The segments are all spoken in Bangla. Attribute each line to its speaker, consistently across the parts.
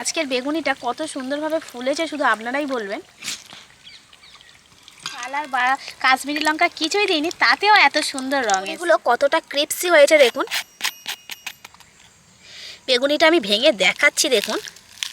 Speaker 1: আজকের বেগুনিটা কত সুন্দরভাবে ফুলেছে, শুধু আপনারাই বলবেন। কালার বা কাশ্মীরি লঙ্কা কিছুই দিইনি, তাতেও এত সুন্দর রঙ এগুলো কতটা ক্রিপসি হয়েছে দেখুন। বেগুনিটা আমি ভেঙে দেখাচ্ছি দেখুন।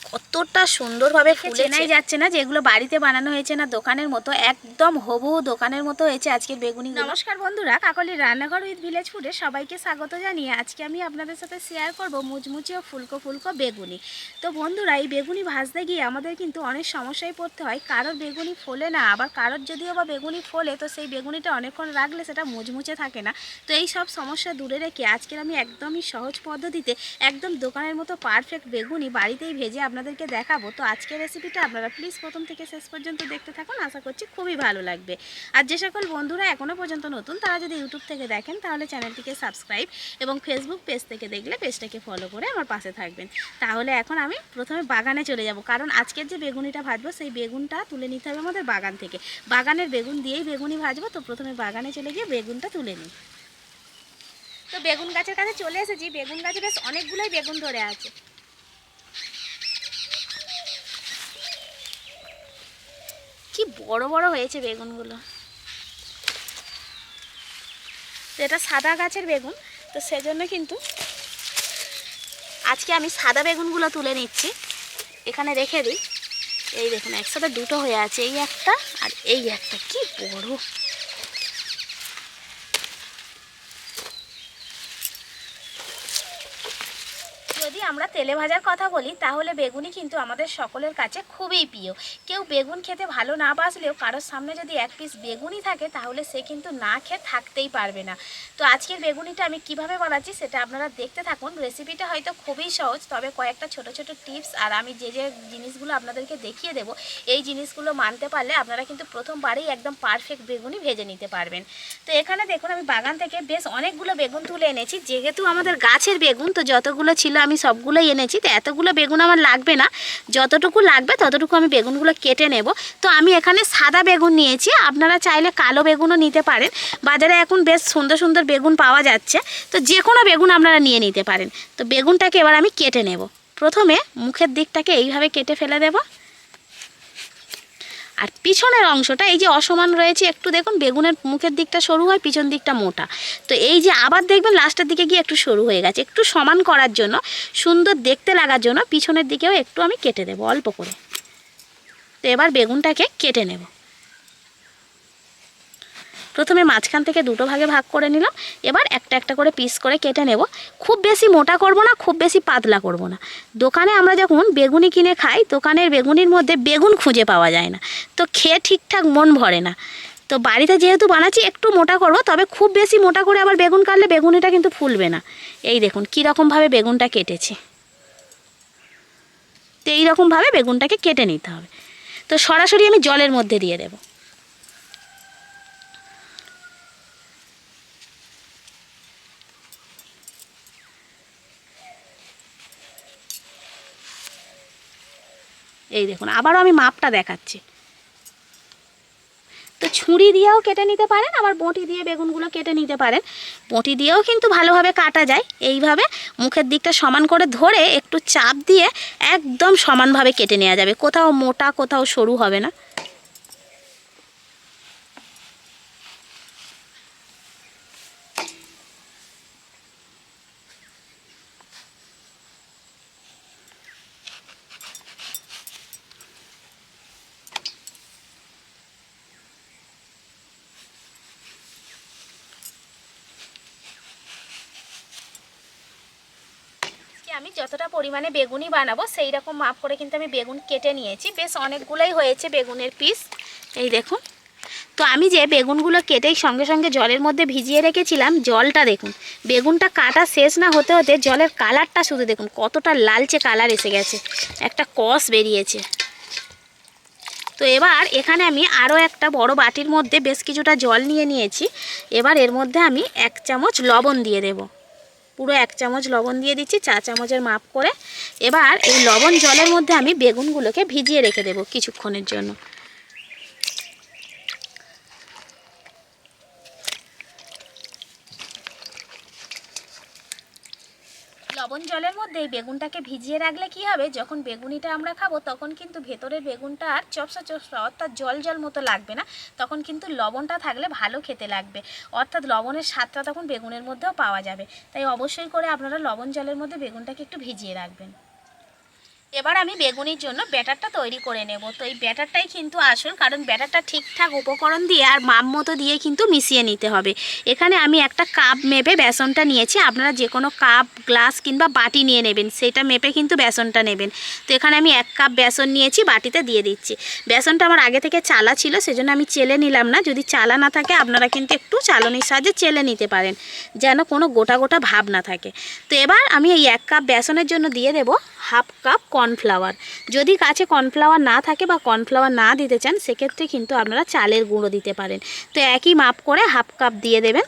Speaker 1: কতটা সুন্দরভাবে ফুলে চেনাই যাচ্ছে না যে এগুলো বাড়িতে বানানো হয়েছে না দোকানের মতো একদম হবহু দোকানের মতো হয়েছে আজকের বেগুনি নমস্কার বন্ধুরা কাকলির রান্নাঘর উইথ ভিলেজ ফুডে সবাইকে স্বাগত জানিয়ে আজকে আমি আপনাদের সাথে শেয়ার করব মুচমুচি ও ফুলকো ফুলকো বেগুনি। তো বন্ধুরা এই বেগুনি ভাজতে গিয়ে আমাদের কিন্তু অনেক সমস্যায় পড়তে হয়। কারোর বেগুনি ফোলে না আবার কারোর যদিও বা বেগুনি ফোলে তো সেই বেগুনিটা অনেকক্ষণ রাখলে সেটা মুচমুচে থাকে না। তো এই সব সমস্যা দূরে রেখে আজকের আমি একদমই সহজ পদ্ধতিতে একদম দোকানের মতো পারফেক্ট বেগুনি বাড়িতেই ভেজে আপনাদেরকে দেখাবো। তো আজকের রেসিপিটা আপনারা প্লিজ প্রথম থেকে শেষ পর্যন্ত দেখতে থাকুন, আশা করছি খুবই ভালো লাগবে। আর যে সকল বন্ধুরা এখনও পর্যন্ত নতুন, তারা যদি ইউটিউব থেকে দেখেন, তাহলে চ্যানেলটিকে সাবস্ক্রাইব এবং ফেসবুক পেজ থেকে দেখলে পেজটাকে ফলো করে আমার পাশে থাকবেন। তাহলে এখন আমি প্রথমে বাগানে চলে যাব, কারণ আজকের যে বেগুনিটা ভাজবো, সেই বেগুনটা তুলে নিতে হবে আমাদের বাগান থেকে। বাগানের বেগুন দিয়েই বেগুনি ভাজবো, তো প্রথমে বাগানে চলে গিয়ে বেগুনটা তুলে নিই। তো বেগুন গাছের কাছে চলে এসেছি। বেগুন গাছে বেশ অনেকগুলোই বেগুন ধরে আছে। কি বড় বড় হয়েছে বেগুনগুলো। এটা সাদা গাছের বেগুন, তো সেজন্য কিন্তু আজকে আমি সাদা বেগুনগুলো তুলে নিচ্ছি। এখানে রেখে দিই। এই দেখুন, একসাথে দুটো হয়ে আছে, এই একটা আর এই একটা। কি বড় যদি আমরা তেলে ভাজার কথা বলি, তাহলে বেগুনি কিন্তু আমাদের সকলের কাছে খুবই প্রিয়। কেউ বেগুন খেতে ভালো না বাসলেও কারোর সামনে যদি এক পিস বেগুনি থাকে, তাহলে সে কিন্তু না খেয়ে থাকতেই পারবে না। তো আজকের বেগুনিটা আমি কীভাবে বানাচ্ছি সেটা আপনারা দেখতে থাকুন। রেসিপিটা হয়তো খুবই সহজ, তবে কয়েকটা ছোট ছোট টিপস আর আমি যে যে জিনিসগুলো আপনাদেরকে দেখিয়ে দেব, এই জিনিসগুলো মানতে পারলে আপনারা কিন্তু প্রথমবারেই একদম পারফেক্ট বেগুনি ভেজে নিতে পারবেন। তো এখানে দেখুন, আমি বাগান থেকে বেশ অনেকগুলো বেগুন তুলে এনেছি। যেহেতু আমাদের গাছের বেগুন, তো যতগুলো ছিল আমি সবগুলোই এনেছি, তো এতগুলো বেগুন আমার লাগবে না। যতটুকু লাগবে ততটুকু আমি বেগুনগুলো কেটে নেব। তো আমি এখানে সাদা বেগুন নিয়েছি, আপনারা চাইলে কালো বেগুনও নিতে পারেন। বাজারে এখন বেশ সুন্দর সুন্দর বেগুন পাওয়া যাচ্ছে, তো যে কোনো বেগুন আপনারা নিয়ে নিতে পারেন। তো বেগুনটাকে এবার আমি কেটে নেব। প্রথমে মুখের দিকটাকে এইভাবে কেটে ফেলে দেব। আর পিছনের অংশটা, এই যে অসমান রয়েছে, একটু দেখুন, বেগুনের মুখের দিকটা সরু হয়, পিছন দিকটা মোটা। তো এই যে আবার দেখবেন, লাস্টের দিকে গিয়ে একটু সরু হয়ে গেছে। একটু সমান করার জন্য, সুন্দর দেখতে লাগার জন্য পিছনের দিকেও একটু আমি কেটে দেবো, অল্প করে। তো এবার বেগুনটাকে কেটে নেব। প্রথমে মাঝখান থেকে দুটো ভাগে ভাগ করে নিলাম। এবার একটা একটা করে পিস করে কেটে নেব। খুব বেশি মোটা করব না, খুব বেশি পাতলা করব না। দোকানে আমরা যখন বেগুনি কিনে খাই, দোকানের বেগুনির মধ্যে বেগুন খুঁজে পাওয়া যায় না। তো খেয়ে ঠিকঠাক মন ভরে না। তো বাড়িতে যেহেতু বানাচ্ছি, একটু মোটা করব, তবে খুব বেশি মোটা করে আবার বেগুন কাটলে বেগুনিটা কিন্তু ফুলবে না। এই দেখুন, কীরকমভাবে বেগুনটা কেটেছি। তো এইরকমভাবে বেগুনটাকে কেটে নিতে হবে। তো সরাসরি আমি জলের মধ্যে দিয়ে দেবো। এই দেখুন, আবারও আমি মাপটা দেখাচ্ছি। তো ছুরি দিয়েও কেটে নিতে পারেন, আবার বঁটি দিয়ে বেগুনগুলো কেটে নিতে পারেন। বঁটি দিয়েও কিন্তু ভালোভাবে কাটা যায়। এইভাবে মুখের দিকটা সমান করে ধরে একটু চাপ দিয়ে একদম সমানভাবে কেটে নেওয়া যাবে। কোথাও মোটা, কোথাও সরু হবে না আজকে আমি যতটা পরিমাণে বেগুনই বানাবো। সেই রকম মাপ করে কিন্তু আমি বেগুন কেটে নিয়েছি। বেশ অনেকগুলোই হয়েছে বেগুনের পিস এই দেখুন। তো আমি যে বেগুনগুলো কেটেই সঙ্গে সঙ্গে জলের মধ্যে ভিজিয়ে রেখেছিলাম, জলটা দেখুন। বেগুনটা কাটা শেষ না হতে হতে জলের কালারটা শুধু দেখুন, কতটা লালচে কালার এসে গেছে। একটা কষ বেরিয়েছে। তো এবার এখানে আমি আরও একটা বড় বাটির মধ্যে বেশ কিছুটা জল নিয়ে নিয়েছি। এবার এর মধ্যে আমি এক চামচ লবণ দিয়ে দেবো। পুরো এক চামচ লবণ দিয়ে দিচ্ছি, চা চামচের মাপ করে। এবার এই লবণ জলের মধ্যে আমি বেগুনগুলোকে ভিজিয়ে রেখে দেবো কিছুক্ষণের জন্য। লবণ জলের মধ্যে এই বেগুনটাকে ভিজিয়ে রাখলে কি হবে? যখন বেগুনিটা আমরা খাব, তখন কিন্তু ভেতরের বেগুনটা আর চপসা চপসা, অর্থাৎ জল জল মতো লাগবে না। তখন কিন্তু লবণটা থাকলে ভালো খেতে লাগবে। অর্থাৎ লবণের স্বাদটা তখন বেগুনের মধ্যেও পাওয়া যাবে। তাই অবশ্যই করে আপনারা লবণ জলের মধ্যে বেগুনটাকে একটু ভিজিয়ে রাখবেন। এবার আমি বেগুনির জন্য ব্যাটারটা তৈরি করে নেব। তো এই ব্যাটারটাই কিন্তু আসল, কারণ ব্যাটারটা ঠিকঠাক উপকরণ দিয়ে আর মাপ মতো দিয়ে কিন্তু মিশিয়ে নিতে হবে। এখানে আমি একটা কাপ মেপে বেসনটা নিয়েছি। আপনারা যে কোনো কাপ, গ্লাস কিংবা বাটি নিয়ে নেবেন, সেটা মেপে কিন্তু বেসনটা নেবেন। তো এখানে আমি এক কাপ বেসন নিয়েছি, বাটিতে দিয়ে দিচ্ছি। বেসনটা আমার আগে থেকে চালা ছিল, সেজন্য আমি চেলে নিলাম না। যদি চালা না থাকে, আপনারা কিন্তু একটু চালনির সাহায্যে চেলে নিতে পারেন, যেন কোনো গোটা গোটা ভাব না থাকে। তো এবার আমি এই এক কাপ বেসনের জন্য দিয়ে দেব হাফ কাপ কর্নফ্লাওয়ার। যদি কাছে কর্নফ্লাওয়ার না থাকে বা কর্নফ্লাওয়ার না দিতে চান, সেক্ষেত্রে কিন্তু আপনারা চালের গুঁড়ো দিতে পারেন। তো একই মাপ করে হাফ কাপ দিয়ে দেবেন।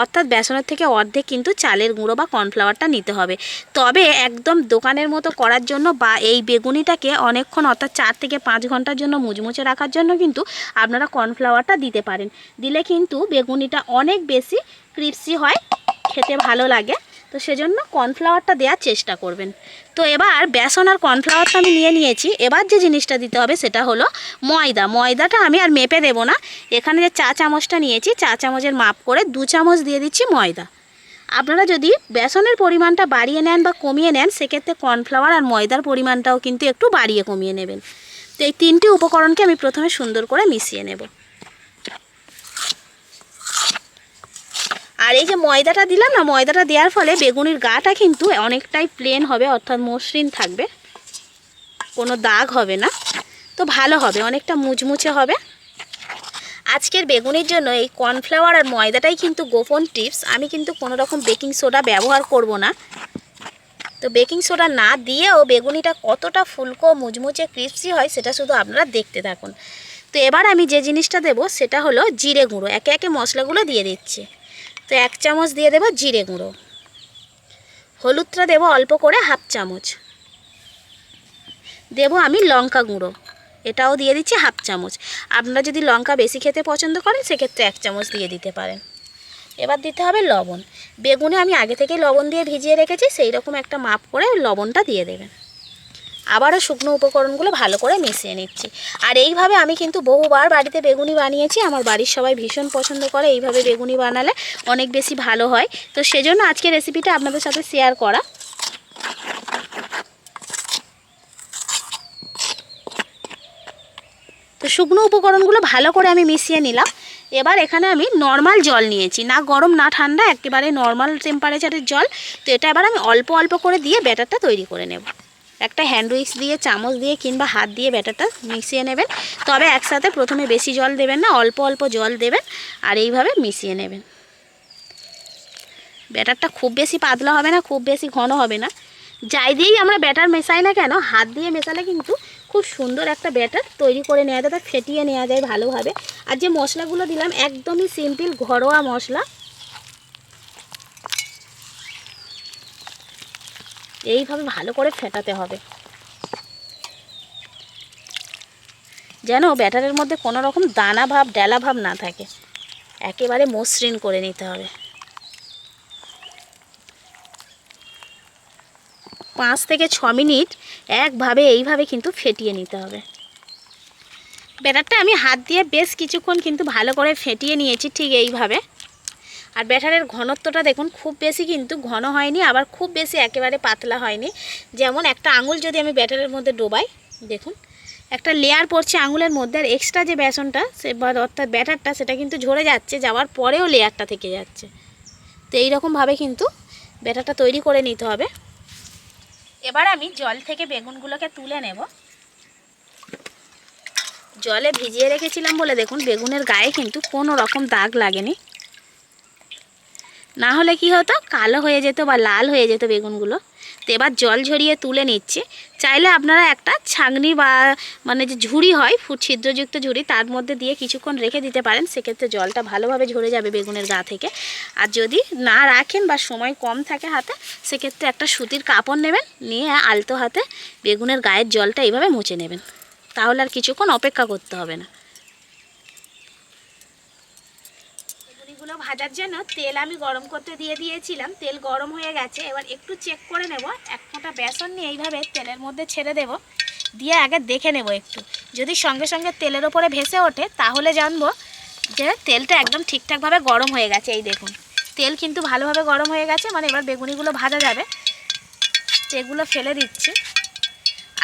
Speaker 1: অর্থাৎ বেসনের থেকে অর্ধেক কিন্তু চালের গুঁড়ো বা কর্নফ্লাওয়ারটা নিতে হবে। তবে একদম দোকানের মতো করার জন্য বা এই বেগুনিটাকে অনেকক্ষণ, অর্থাৎ চার থেকে পাঁচ ঘণ্টার জন্য মুচমুচে রাখার জন্য কিন্তু আপনারা কর্নফ্লাওয়ারটা দিতে পারেন। দিলে কিন্তু বেগুনিটা অনেক বেশি ক্রিপসি হয়, খেতে ভালো লাগে। তো সেজন্য কর্নফ্লাওয়ারটা দেওয়ার চেষ্টা করবেন। তো এবার বেসন আর কর্নফ্লাওয়ারটা আমি নিয়ে নিয়েছি। এবার যে জিনিসটা দিতে হবে সেটা হলো ময়দা। ময়দাটা আমি আর মেপে দেবো না। এখানে যে চা চামচটা নিয়েছি, চা চামচের মাপ করে দু চামচ দিয়ে দিচ্ছি ময়দা। আপনারা যদি বেসনের পরিমাণটা বাড়িয়ে নেন বা কমিয়ে নেন, সেক্ষেত্রে কর্নফ্লাওয়ার আর ময়দার পরিমাণটাও কিন্তু একটু বাড়িয়ে কমিয়ে নেবেন। তো এই তিনটি উপকরণকে আমি প্রথমে সুন্দর করে মিশিয়ে নেব। আর এই যে ময়দাটা দিলাম না, ময়দাটা দেওয়ার ফলে বেগুনির গাটা কিন্তু অনেকটাই প্লেন হবে, অর্থাৎ মসৃণ থাকবে। কোনো দাগ হবে না। তো ভালো হবে, অনেকটা মুচমুচে হবে। আজকের বেগুনির জন্য এই কর্নফ্লাওয়ার আর ময়দাটাই কিন্তু গোপন টিপস। আমি কিন্তু কোনো রকম বেকিং সোডা ব্যবহার করব না। তো বেকিং সোডা না দিয়েও বেগুনিটা কতটা ফুলকো, মুচমুচে ক্রিপসি হয় সেটা শুধু আপনারা দেখতে থাকুন। তো এবার আমি যে জিনিসটা দেব সেটা হলো জিরে গুঁড়ো। একে একে মশলাগুলো দিয়ে দিচ্ছি। তো এক চামচ দিয়ে দেবো জিরে গুঁড়ো। হলুদটা দেবো অল্প করে হাফ চামচ। দেবো আমি লঙ্কা গুঁড়ো। এটাও দিয়ে দিচ্ছি হাফ চামচ। আপনারা যদি লঙ্কা বেশি খেতে পছন্দ করেন, সেক্ষেত্রে এক চামচ দিয়ে দিতে পারেন। এবার দিতে হবে লবণ। বেগুনে আমি আগে থেকে লবণ দিয়ে ভিজিয়ে রেখেছি সেই রকম একটা মাপ করে লবণটা দিয়ে দেবেন। আবারও শুকনো উপকরণগুলো ভালো করে মিশিয়ে নিচ্ছি। আর এইভাবে আমি কিন্তু বহুবার বাড়িতে বেগুনি বানিয়েছি। আমার বাড়ির সবাই ভীষণ পছন্দ করে এইভাবে বেগুনি বানালে অনেক বেশি ভালো হয়। তো সেজন্য আজকে রেসিপিটা আপনাদের সাথে শেয়ার করা। তো শুকনো উপকরণগুলো ভালো করে আমি মিশিয়ে নিলাম। এবার এখানে আমি নর্মাল জল নিয়েছি। না গরম, না ঠান্ডা, একেবারে নর্মাল টেম্পারেচারের জল। তো এটা এবার আমি অল্প অল্প করে দিয়ে ব্যাটারটা তৈরি করে নেব। একটা হ্যান্ড উইক্স দিয়ে, চামচ দিয়ে কিংবা হাত দিয়ে ব্যাটারটা মিশিয়ে নেবেন। তবে একসাথে প্রথমে বেশি জল দেবেন না, অল্প অল্প জল দেবেন আর এইভাবে মিশিয়ে নেবেন। ব্যাটারটা খুব বেশি পাতলা হবে না, খুব বেশি ঘন হবে না। যাই দিয়েই আমরা ব্যাটার মেশাই না কেন, হাত দিয়ে মেশালে কিন্তু খুব সুন্দর একটা ব্যাটার তৈরি করে নেওয়া যায় তা ফেটিয়ে নেওয়া যায় ভালোভাবে। আর যে মশলাগুলো দিলাম, একদমই সিম্পল ঘরোয়া মশলা। এইভাবে ভালো করে ফেটাতে হবে। যেন ব্যাটারের মধ্যে কোনো রকম দানা ভাব, ডেলা ভাব না থাকে। একেবারে মসৃণ করে নিতে হবে। পাঁচ থেকে ছ মিনিট একভাবে এইভাবে কিন্তু ফেটিয়ে নিতে হবে। ব্যাটারটা আমি হাত দিয়ে বেশ কিছুক্ষণ কিন্তু ভালো করে ফেটিয়ে নিয়েছি ঠিক এইভাবে। আর ব্যাটারের ঘনত্বটা দেখুন, খুব বেশি কিন্তু ঘন হয়নি, আবার খুব বেশি একেবারে পাতলা হয়নি। যেমন একটা আঙুল যদি আমি ব্যাটারের মধ্যে ডোবাই, দেখুন, একটা লেয়ার পড়ছে আঙুলের মধ্যে, আর এক্সট্রা যে বেসনটা, সে বা- অর্থাৎ ব্যাটারটা, সেটা কিন্তু ঝরে যাচ্ছে, যাওয়ার পরেও লেয়ারটা থেকে যাচ্ছে। তো এইরকমভাবে কিন্তু ব্যাটারটা তৈরি করে নিতে হবে। এবার আমি জল থেকে বেগুনগুলোকে তুলে নেব। জলে ভিজিয়ে রেখেছিলাম বলে দেখুন, বেগুনের গায়ে কিন্তু কোনো রকম দাগ লাগেনি। না হলে কি হতো? কালো হয়ে যেত বা লাল হয়ে যেত বেগুনগুলো। তো এবার জল ঝরিয়ে তুলে নিচ্ছে। চাইলে আপনারা একটা ছাগনি বা মানে যে ঝুড়ি হয় ফুট ছিদ্রযুক্ত ঝুড়ি, তার মধ্যে দিয়ে কিছুক্ষণ রেখে দিতে পারেন। সেক্ষেত্রে জলটা ভালোভাবে ঝরে যাবে বেগুনের গা থেকে। আর যদি না রাখেন বা সময় কম থাকে হাতে, সেক্ষেত্রে একটা সুতির কাপড় নেবেন, নিয়ে আলতো হাতে বেগুনের গায়ের জলটা এইভাবে মুছে নেবেন। তাহলে আর কিছুক্ষণ অপেক্ষা করতে হবে না। বেগুনিগুলো ভাজার জন্য তেল আমি গরম করতে দিয়ে দিয়েছিলাম। তেল গরম হয়ে গেছে, এবার একটু চেক করে নেব। এক ফোঁটা বেসন নিয়ে এইভাবে তেলের মধ্যে ছেড়ে দেব। দিয়ে আগে দেখে নেব একটু। যদি সঙ্গে সঙ্গে তেলের ওপরে ভেসে ওঠে, তাহলে জানব যে তেলটা একদম ঠিকঠাকভাবে গরম হয়ে গেছে। এই দেখুন, তেল কিন্তু ভালোভাবে গরম হয়ে গেছে মানে এবার বেগুনিগুলো ভাজা যাবে। এগুলো ফেলে দিচ্ছি।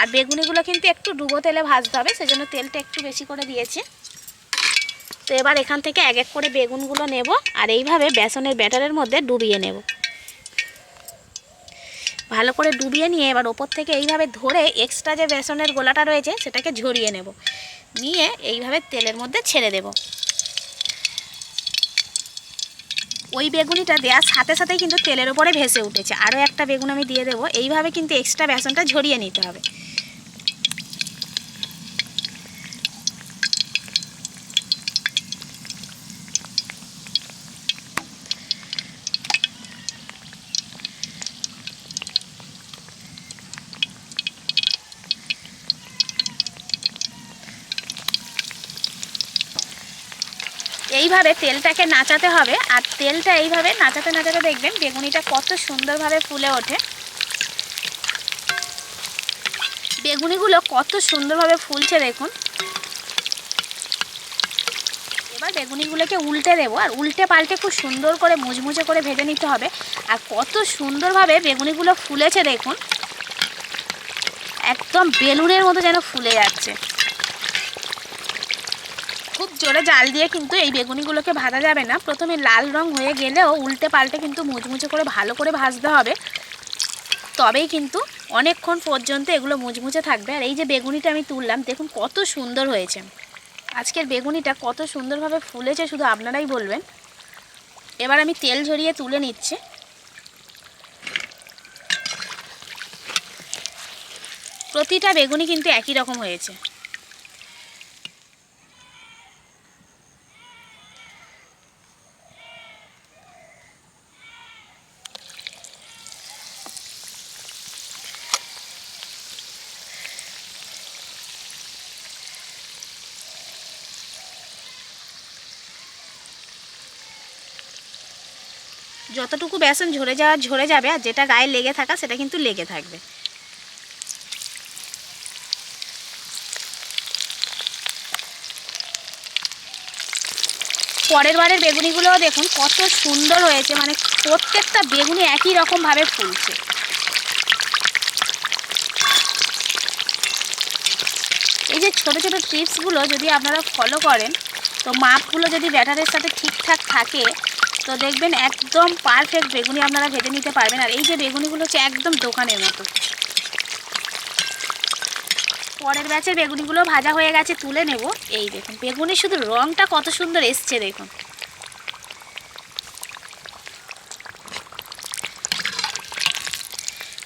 Speaker 1: আর বেগুনিগুলো কিন্তু একটু ডুবো তেলে ভাজতে হবে, সেজন্য তেলটা একটু বেশি করে দিয়েছি। তো এবার এখান থেকে এক এক করে বেগুনগুলো নেব আর এইভাবে বেসনের ব্যাটারের মধ্যে ডুবিয়ে নেব। ভালো করে ডুবিয়ে নিয়ে এবার ওপর থেকে এইভাবে ধরে এক্সট্রা যে বেসনের গোলাটা রয়েছে সেটাকে ঝরিয়ে নেব। নিয়ে এইভাবে তেলের মধ্যে ছেড়ে দেব। ওই বেগুনিটা দেওয়ার সাথে সাথেই কিন্তু তেলের ওপরে ভেসে উঠেছে। আরও একটা বেগুন আমি দিয়ে দেবো। এইভাবে কিন্তু এক্সট্রা বেসনটা ঝরিয়ে নিতে হবে। এইভাবে তেলটাকে নাচাতে হবে, আর তেলটা এইভাবে নাচাতে নাচাতে দেখবেন বেগুনিটা কত সুন্দরভাবে ফুলে ওঠে। বেগুনিগুলো কত সুন্দরভাবে ফুলছে দেখুন। এবার বেগুনিগুলোকে উল্টে দেবো, আর উল্টে পাল্টে খুব সুন্দর করে মুচমুচে করে ভেজে নিতে হবে। আর কত সুন্দরভাবে বেগুনিগুলো ফুলেছে দেখুন। একদম বেলুনের মতো যেন ফুলে যাচ্ছে। খুব জোরে জাল দিয়ে কিন্তু এই বেগুনিগুলোকে ভাজা যাবে না। প্রথমে লাল রং হয়ে গেলেও উল্টে পাল্টে কিন্তু মুচমুচে করে ভালো করে ভাজতে হবে। তবেই কিন্তু অনেকক্ষণ পর্যন্ত এগুলো মুচমুচে থাকবে। আর এই যে বেগুনিটা আমি তুললাম, দেখুন কত সুন্দর হয়েছে। আজকের বেগুনিটা কত সুন্দরভাবে ফুলেছে, শুধু আপনারাই বলবেন। এবার আমি তেল ঝরিয়ে তুলে নিচ্ছি। প্রতিটা বেগুনি কিন্তু একই রকম হয়েছে। যতটুকু বেসন ঝরে যাওয়া ঝরে যাবে আর যেটা গায়ে লেগে থাকা সেটা কিন্তু লেগে থাকবে। পরের বারের বেগুনিগুলোও দেখুন, কত সুন্দর হয়েছে মানে প্রত্যেকটা বেগুনি একই রকমভাবে ফুলছে। এই যে ছোট ছোট টিপসগুলো যদি আপনারা ফলো করেন, তো মাপগুলো যদি ব্যাটারের সাথে ঠিকঠাক থাকে তো দেখবেন একদম পারফেক্ট বেগুনি আপনারা ভেজে নিতে পারবেন। আর এই যে বেগুনিগুলো হচ্ছে একদম দোকানের মতো। পরের ব্যাচের বেগুনিগুলো ভাজা হয়ে গেছে, তুলে নেব। এই দেখুন, বেগুনির শুধু রঙটা কত সুন্দর এসছে দেখুন।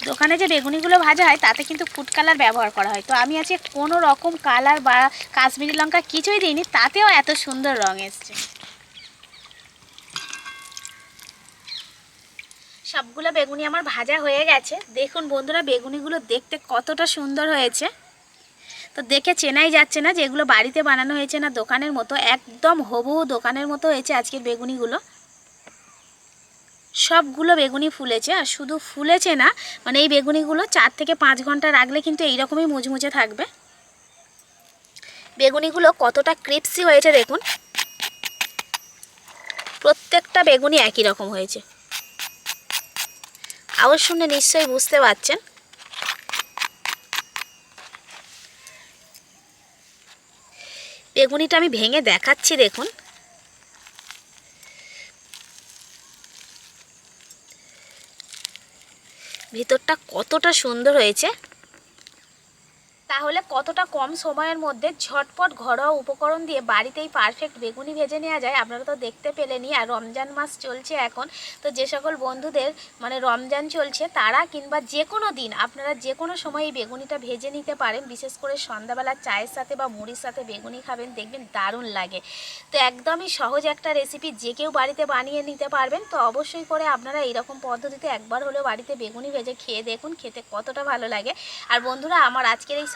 Speaker 1: দোকানে যে বেগুনিগুলো ভাজা হয়, তাতে কিন্তু ফুড কালার ব্যবহার করা হয়। তো আমি আজকে কোনো রকম কালার বা কাশ্মীরি লঙ্কা কিছুই দিইনি, তাতেও এত সুন্দর রং এসছে। সবগুলো বেগুনি আমার ভাজা হয়ে গেছে। দেখুন বন্ধুরা, বেগুনিগুলো দেখতে কতটা সুন্দর হয়েছে। তো দেখে চেনাই যাচ্ছে না যে এগুলো বাড়িতে বানানো হয়েছে না দোকানের মতো, একদম হবহু দোকানের মতো হয়েছে আজকের বেগুনিগুলো। সবগুলো বেগুনি ফুলেছে আর শুধু ফুলেছে না মানে এই বেগুনিগুলো চার থেকে পাঁচ ঘণ্টা রাখলে কিন্তু এইরকমই মুচমুচে থাকবে। বেগুনিগুলো কতটা ক্রিপসি হয়েছে দেখুন। প্রত্যেকটা বেগুনি একই রকম হয়েছে। আওয়াজ শুনে নিশ্চয়ই বুঝতে পারছেন। বেগুনিটা আমি ভেঙে দেখাচ্ছি দেখুন। ভিতরটা কতটা সুন্দর হয়েছে। তাহলে কতটা কম সময়ের মধ্যে ঝটপট ঘরোয়া উপকরণ দিয়ে বাড়িতেই পারফেক্ট বেগুনি ভেজে নেওয়া যায়? আপনারা তো দেখতে পেলেনই, আর রমজান মাস চলছে এখন। তো যে সকল বন্ধুদের মানে রমজান চলছে, তারা কিংবা যে কোনো দিন, আপনারা যে কোনো সময় এই বেগুনিটা ভেজে নিতে পারেন। বিশেষ করে সন্ধ্যাবেলা চায়ের সাথে বা মুড়ির সাথে বেগুনি খাবেন, দেখবেন দারুণ লাগে। তো একদমই সহজ একটা রেসিপি যে কেউ বাড়িতে বানিয়ে নিতে পারবেন। তো অবশ্যই করে আপনারা এইরকম পদ্ধতিতে একবার হলেও বাড়িতে বেগুনি ভেজে খেয়ে দেখুন, খেতে কতটা ভালো লাগে। আর বন্ধুরা, আমার আজকের এই